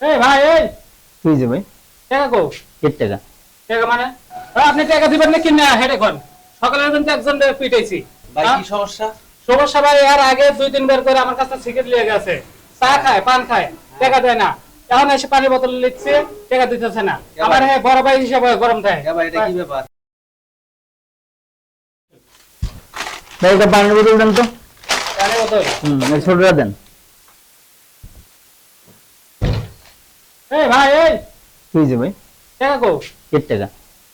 এই ভাই এই। কি যে ভাই। টাকা কো? এর টাকা। টাকা মানে? আপনি টাকা দিবেন না কিনা হেডে কোন সকালে কিন্তু একজন পিটাইছি। ভাই হ্যাঁ? কি সমস্যা? সমস্যা ভাই এর আগে দুই তিন বার করে আমার কাছে সিগারেট লিয়ে গেছে। চা খায় পান খায় টাকা দেয় না। এখন এসে পানির বোতল লিখছে টাকা দিতেছে না। আমার হ্যাঁ বড় ভাই হিসাবে গরম থাকে এ এটা কি ব্যাপার? ভাই একটা পানির বোতল দেন তো। পানির বোতল? হুম ছোটটা দেন। এই ভাই এই। কি যে ভাই। টাকা কো? এর টাকা।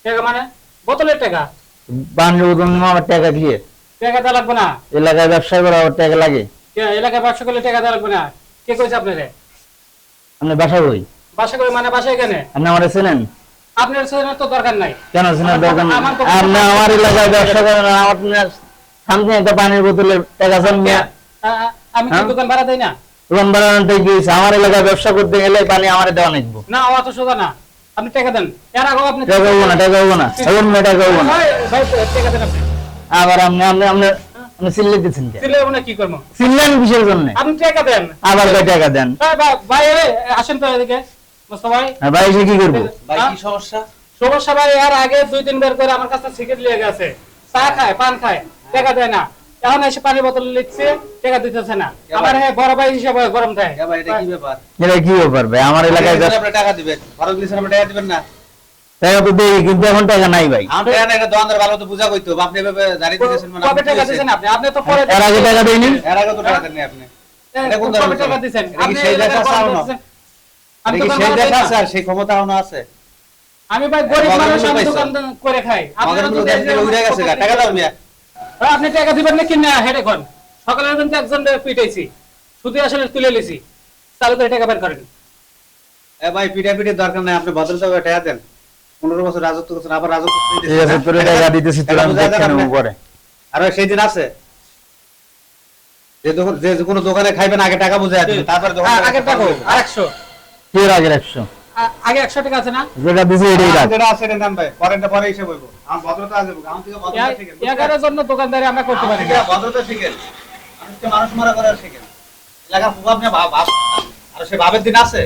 টাকা মানে? বোতলের টাকা? বোতল আমার টাকা দিয়ে। টাকা দেওয়া লাগবে না? এলাকায় ব্যবসা করে আমার টাকা লাগে। কে? এলাকায় ব্যবসা করলে টাকা দেওয়া লাগবে না? কে কইছে আপনারে? আপনি বাসা কই? বাসা করে মানে আপনি আমার চেনেন? আপনার সেখানে তো দরকার নাই। কেন চেনার আমার দরকার নেই? আমার আপনি আমার এলাকায় ব্যবসা করেন আপনার সামনে একটা পানির বোতলের টাকা চান আমি কি হ্যাঁ? দোকান ভাড়া দেই না? লোন আমার এলাকায় ব্যবসা করতে গেলে পানি আমার দেওয়া নিকবো না অত সোজা না। আপনি টাকা দেন। এর আগেও আপনি টাকা হব না টাকা হব না। এখন মেয়ে টাকা হব না। আবার আপনি আপনি আপনি আপনি চিল্লে দিচ্ছেন কে মানে কি করব? চিল্লেন কিসের জন্য? আপনি টাকা দেন। আবার কয় টাকা দেন। ভাই ভাই, ভাই এই, আসেন তো এদিকে। মোস্তফা ভাই। ভাই এসে কি করব? ভাই হ্যাঁ? কি সমস্যা? সমস্যা ভাই এর আগে দুই তিন বার করে আমার কাছে সিগারেট লিয়ে গেছে। চা খায় পান খায় টাকা দেয় না। এখন এসে পানির বোতল লিখছে টাকা দিতেছে না। আমার হ্যাঁ বড় ভাই হিসাবে গরম থাকে এটা কি ব্যাপার? এটা কি ব্যাপার ভাই? আমার এলাকায় আপনি টাকা দিবেন? ফরক দিছেন আপনি টাকা দিবেন না? টাকা তো দেই কিন্তু এখন টাকা নাই ভাই। আমি টাকা দোকানদার ভালো তো বুঝা কইতো। আপনি এভাবে দাঁড়িয়ে দিতেছেন মানে কবে টাকা কি আপনি? আপনি তো পরে এর আগে টাকা দেয়নি এর আগে তো টাকা দেননি আপনি। এটা কোন কবে টাকা কথা? দিয়েছেন এটা কি আপনি সেই এলাকায় চাও না? আমি সেই। আছে? সেই ক্ষমতা আমি ভাই গরিব মানুষ আমি দোকান করে খাই। আপনারা তো দেশ উড়ে গেছে টাকা দাও মিয়া। ভাই, আপনি টাকা দিবেন না কিনা হেডে কোন সকালে কিন্তু একজন পিটাইছি শুধু আসলে তুলে লিছি তাহলে করে টাকা বের করেন। এ ভাই পিঠা পিঠে দরকার নাই আপনি ভদ্রতা করে টাকা দেন। পনেরো বছর রাজত্ব করছেন আবার রাজত্ব ঠিক আছে তোর টাকা দিতেছি তোর আমি দেখে নেব পরে। আর সেই দিন আছে। যে দোকান যে কোনো দোকানে খাইবেন আগে টাকা বুঝে দিবেন তারপরে দোকান আগে টাকা আরেকশো। ফের আগের একশো। আগে একশো টাকা আছে না? যেটা দিছি এটাই রাখ। যেটা আছে এটা নেন ভাই পরেরটা পরে এসে বলব এগারোর জন্য দোকানদারি আমরা করতে পারি। ভদ্রতা শিখেন মানুষ মারা করার শিখেন। এলাকার প্রভাব নিয়ে ভাব ভাব আর সে ভাবের দিন আছে?